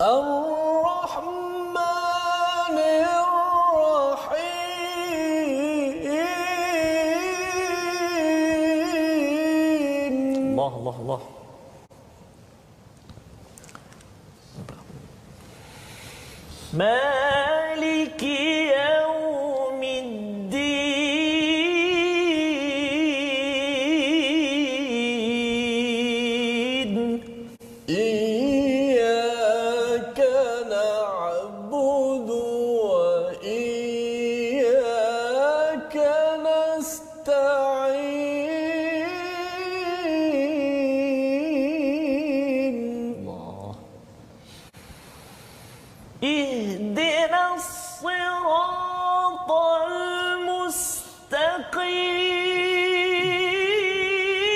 الرحمن الله الله مالك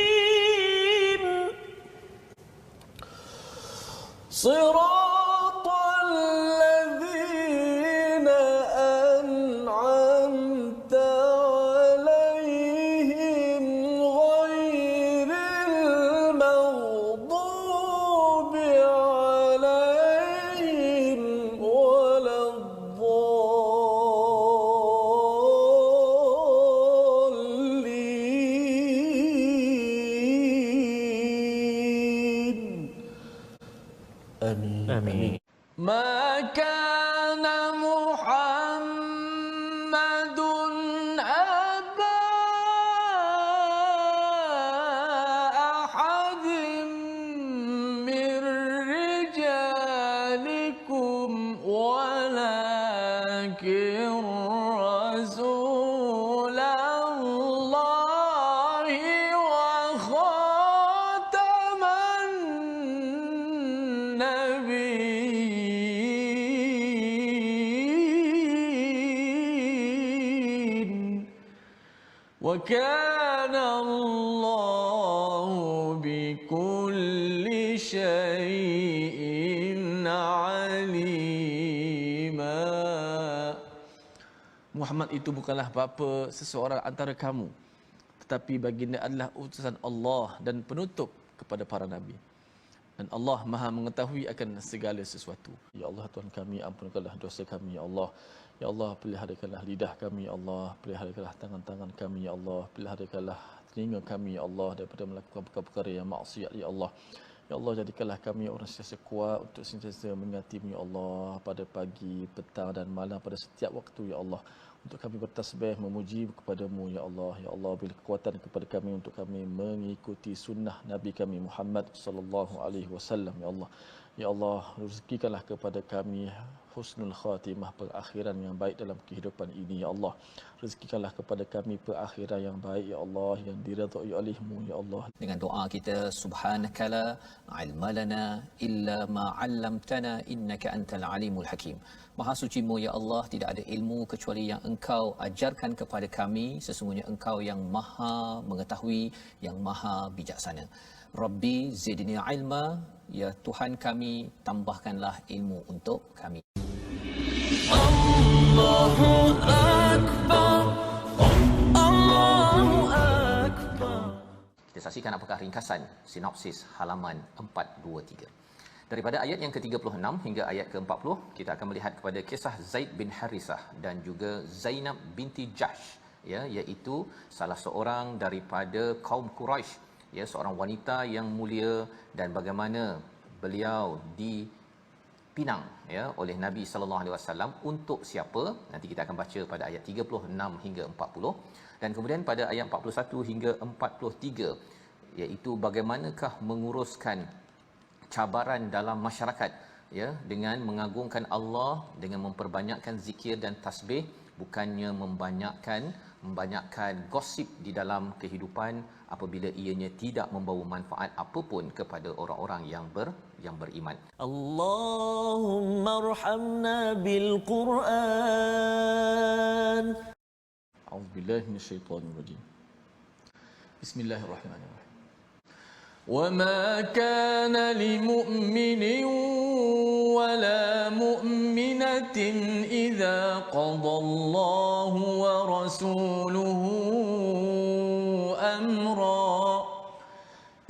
المستقيم صراط آمين. ما كان محمد أبا أحد من رجالكم ولكن وكان الله بكل شيء عليما Muhammad itu bukanlah bapa seseorang antara kamu tetapi baginda adalah utusan Allah dan penutup kepada para nabi dan Allah Maha mengetahui akan segala sesuatu. Ya Allah Tuhan kami ampunkanlah dosa kami ya Allah. Ya Allah peliharakanlah lidah kami ya Allah, peliharakanlah tangan-tangan kami ya Allah, peliharakanlah telinga kami ya Allah daripada melakukan perkara-perkara yang maksiat ya Allah. Ya Allah jadikanlah kami orang sentiasa kuat untuk sentiasa mengingatimu ya Allah pada pagi, petang dan malam pada setiap waktu ya Allah. Untuk kami bertasbih memuji kepadamu ya Allah. Ya Allah beri kekuatan kepada kami untuk kami mengikuti sunnah Nabi kami Muhammad sallallahu alaihi wasallam ya Allah. Ya Allah rezekikanlah kepada kami husnul khatimah perakhiran yang baik dalam kehidupan ini ya Allah. Rezekikanlah kepada kami perakhiran yang baik ya Allah yang diridhai olehmu ya Allah. dengan doa kita subhanakala ilmalana illa ma 'allamtana innaka antal alimul hakim maha sucimu ya Allah tidak ada ilmu kecuali yang engkau ajarkan kepada kami sesungguhnya engkau yang maha mengetahui yang maha bijaksana rabbi zidni ilma. Ya tuhan kami tambahkanlah ilmu untuk kami. Kita saksikan apakah ringkasan sinopsis halaman 423. Daripada ayat yang ke-36 hingga ayat ke-40, kita akan melihat kepada kisah Zaid bin Harisah dan juga Zainab binti Jahsh, ya, iaitu salah seorang daripada kaum Quraisy, ya, seorang wanita yang mulia dan bagaimana beliau di pinang ya oleh Nabi sallallahu alaihi wasallam untuk siapa? Nanti kita akan baca pada ayat 36 hingga 40 dan kemudian pada ayat 41 hingga 43 iaitu bagaimanakah menguruskan cabaran dalam masyarakat ya dengan mengagungkan Allah dengan memperbanyakkan zikir dan tasbih bukannya membanyakkan membanyakkan gosip di dalam kehidupan apabila ianya tidak membawa manfaat apapun kepada orang-orang yang ber yang beriman. اللهم ارحمنا بالقرآن أعوذ بالله من الشيطان الرجيم بسم الله الرحمن الرحيم وما كان لمؤمن ولا مؤمنة إذا قضى الله ورسوله أمرا.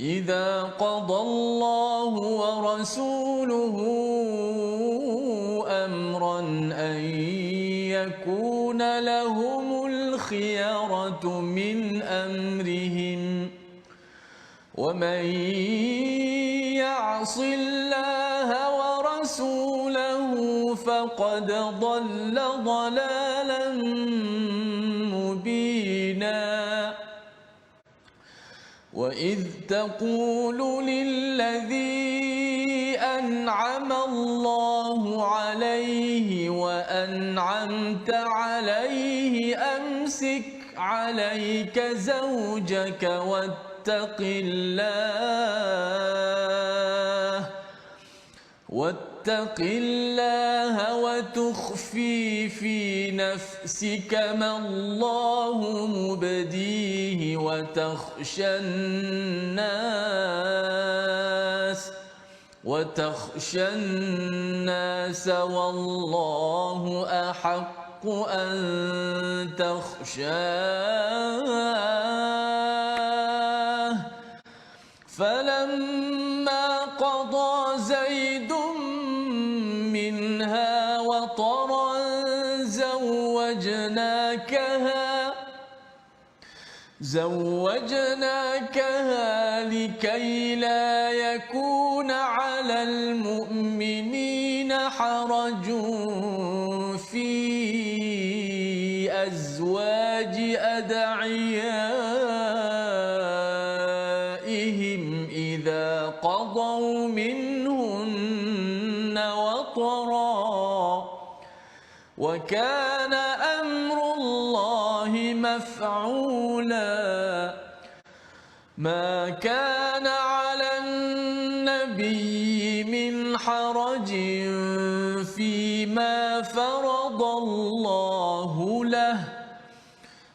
إذا قضى الله ورسوله أمرا أن يكون لهم الخيرة من أمرهم. ومن يعص الله ورسوله فقد ضل ضلالا مبينا. وإذ تقول للذي أنعم الله عليه وأنعمت عليه أمسك عليك زوجك واتق الله واتق الله وتخفي في نفسك ما الله مبديه وتخشى الناس وتخشى الناس والله أحق أن تخشاه. زوجناكها لكي لا يكون على المؤمنين حرج. مفعولا ما كان على النبي من حرج فيما فرض الله له.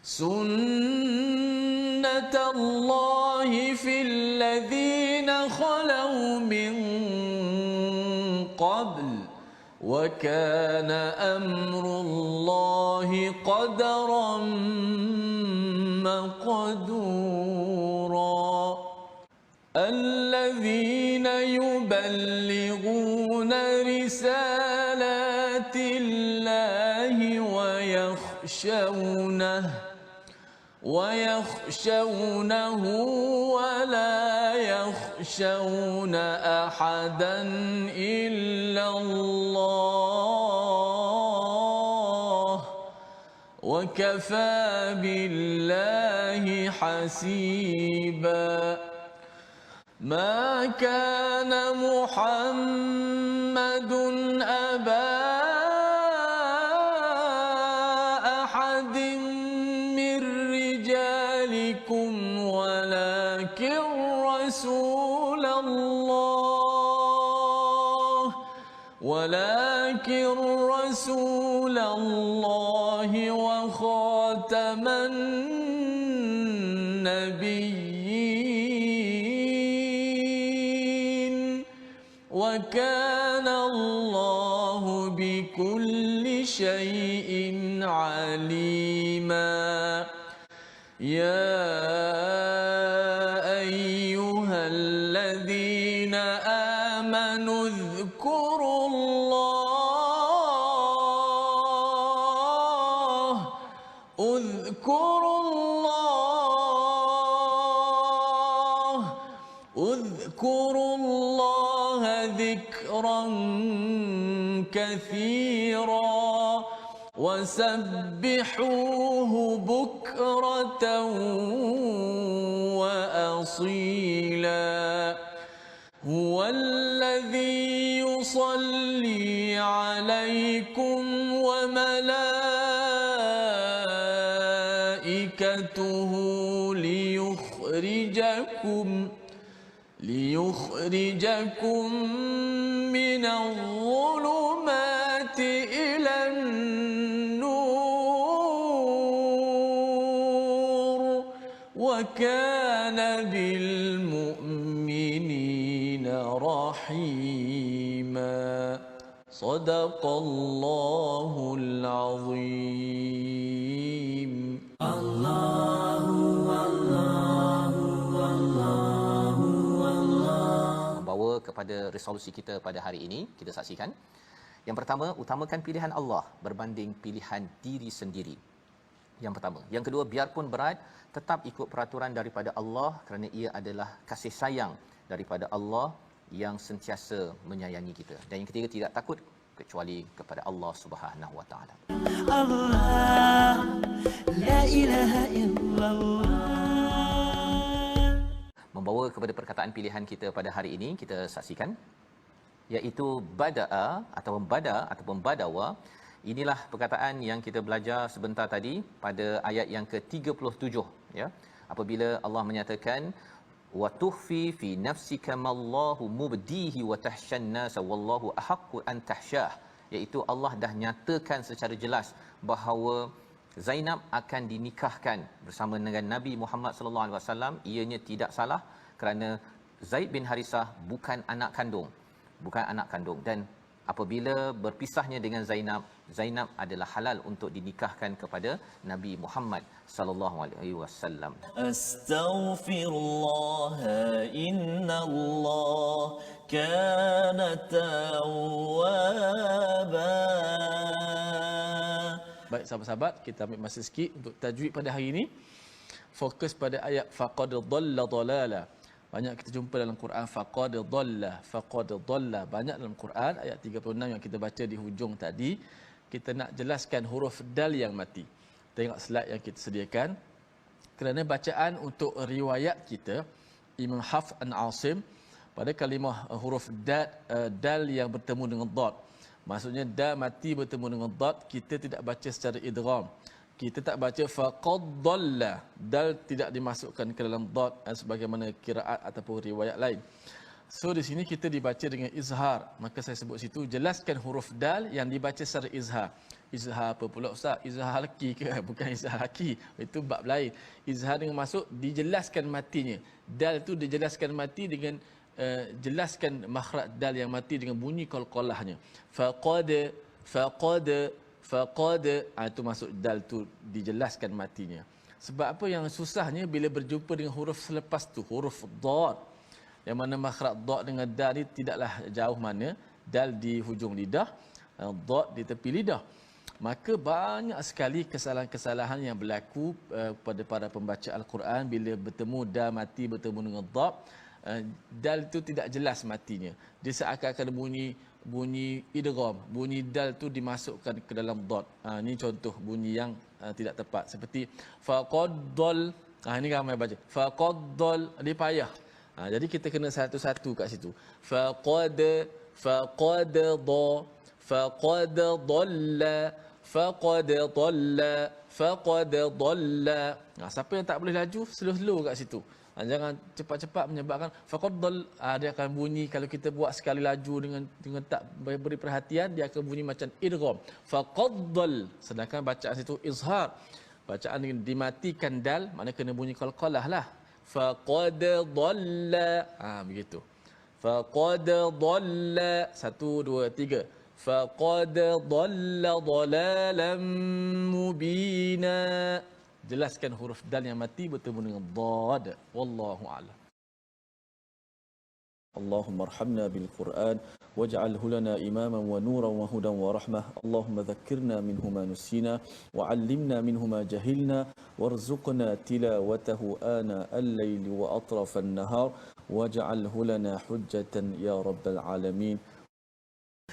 سنة الله في الذين خلوا من قبل وكان أمر الله قدرا مقدورا. الذين يبلغون رسالات الله ويخشونه ويخشونه ولا يخشون أحدا إلا الله. وكفى بالله حسيبا. ما كان محمد أبا ولكن رسول الله وخاتم النبيين امنوا اذكروا الله؟ اذكروا الله اذكروا الله ذكرا كثيرا وسبحوه بكرة وأصيلا هو الذي يصلي عليكم وملائكته ليخرجكم ليخرجكم من الظلمات إلى النور وكان بالمؤمنين رحيما صدق الله العظيم membawa kepada resolusi kita pada hari ini kita saksikan yang pertama utamakan pilihan Allah berbanding pilihan diri sendiri yang pertama. Yang kedua, biarpun berat, tetap ikut peraturan daripada Allah kerana ia adalah kasih sayang daripada Allah yang sentiasa menyayangi kita. Dan yang ketiga, tidak takut kecuali kepada Allah Subhanahu Wa Taala. Allah la ilaha illallah membawa kepada perkataan pilihan kita pada hari ini kita saksikan iaitu bada'a atau bada atau badawa inilah perkataan yang kita belajar sebentar tadi pada ayat yang ke-37 ya. Apabila Allah menyatakan wa tuhfi fi nafsika mallahu mubdihi wa tahsyan nas wallahu ahaqqu an tahsyah iaitu Allah dah nyatakan secara jelas bahawa Zainab akan dinikahkan bersama dengan Nabi Muhammad sallallahu alaihi wasallam. Ianya tidak salah kerana Zaid bin Harisah bukan anak kandung bukan anak kandung. Dan apabila berpisahnya dengan Zainab Zainab adalah halal untuk dinikahkan kepada Nabi Muhammad sallallahu alaihi wasallam. Astaghfirullah innallah kana tawwaba. Baik sahabat-sahabat kita ambil masa sikit untuk tajwid pada hari ini. Fokus pada ayat faqad dhalla dhalala. Banyak kita jumpa dalam Quran faqad dhalla, faqad dhalla. Banyak dalam Quran ayat 36 yang kita baca di hujung tadi, kita nak jelaskan huruf dal yang mati. Tengok slide yang kita sediakan. Kerana bacaan untuk riwayat kita Imam Hafs an Asim pada kalimah uh, huruf dal, uh, dal yang bertemu dengan dad. Maksudnya dal mati bertemu dengan dad, kita tidak baca secara idgham. Kita tak baca faqaddalla. Dal tidak dimasukkan ke dalam uh, sebagaimana kiraat ataupun riwayat lain. So di sini kita dibaca dengan izhar. Maka saya sebut situ jelaskan huruf dal yang dibaca secara izhar. Izhar apa pula Ustaz? Izhar laki ke? Bukan izhar laki. Itu bab lain. Izhar dengan masuk dijelaskan matinya. Dal tu dijelaskan mati dengan uh, jelaskan makhraj dal yang mati dengan bunyi qalqalahnya. Faqad faqad faqad ah, itu masuk dal tu dijelaskan matinya. Sebab apa yang susahnya bila berjumpa dengan huruf selepas tu, huruf dad. Yang mana makhraj dad dengan dal ni tidaklah jauh mana. Dal di hujung lidah uh, dad di tepi lidah. Maka banyak sekali kesalahan-kesalahan yang berlaku uh, pada para pembaca al-Quran bila bertemu dal mati bertemu dengan dad. Uh, dal itu tidak jelas matinya. Dia seakan-akan bunyi bunyi idgham bunyi dal tu dimasukkan ke dalam dad ha, ini contoh bunyi yang uh, tidak tepat seperti faqaddal ha, ini ramai baca faqaddal dia payah Ha, jadi kita kena satu-satu kat situ. Faqad faqad dha faqad dhalla faqad dhalla faqad dhalla. Ha, siapa yang tak boleh laju slow-slow kat situ. Ha, jangan cepat-cepat menyebabkan faqad dhal ha, dia akan bunyi kalau kita buat sekali laju dengan dengan tak beri perhatian dia akan bunyi macam idgham. Faqad dhal sedangkan bacaan situ izhar. Bacaan dengan dimatikan dal mana kena bunyi qalqalah lah faqad dhalla ha begitu faqad dhalla satu dua tiga faqad dhalla dhalalan mubina jelaskan huruf dal yang mati bertemu dengan dhad wallahu a'lam اللهم ارحمنا بالقرآن واجعله لنا إماما ونورا وهدى ورحمة اللهم ذكرنا منه ما نسينا وعلمنا منه ما جهلنا وارزقنا تلاوته آناء الليل وأطراف النهار واجعله لنا حجة يا رب العالمين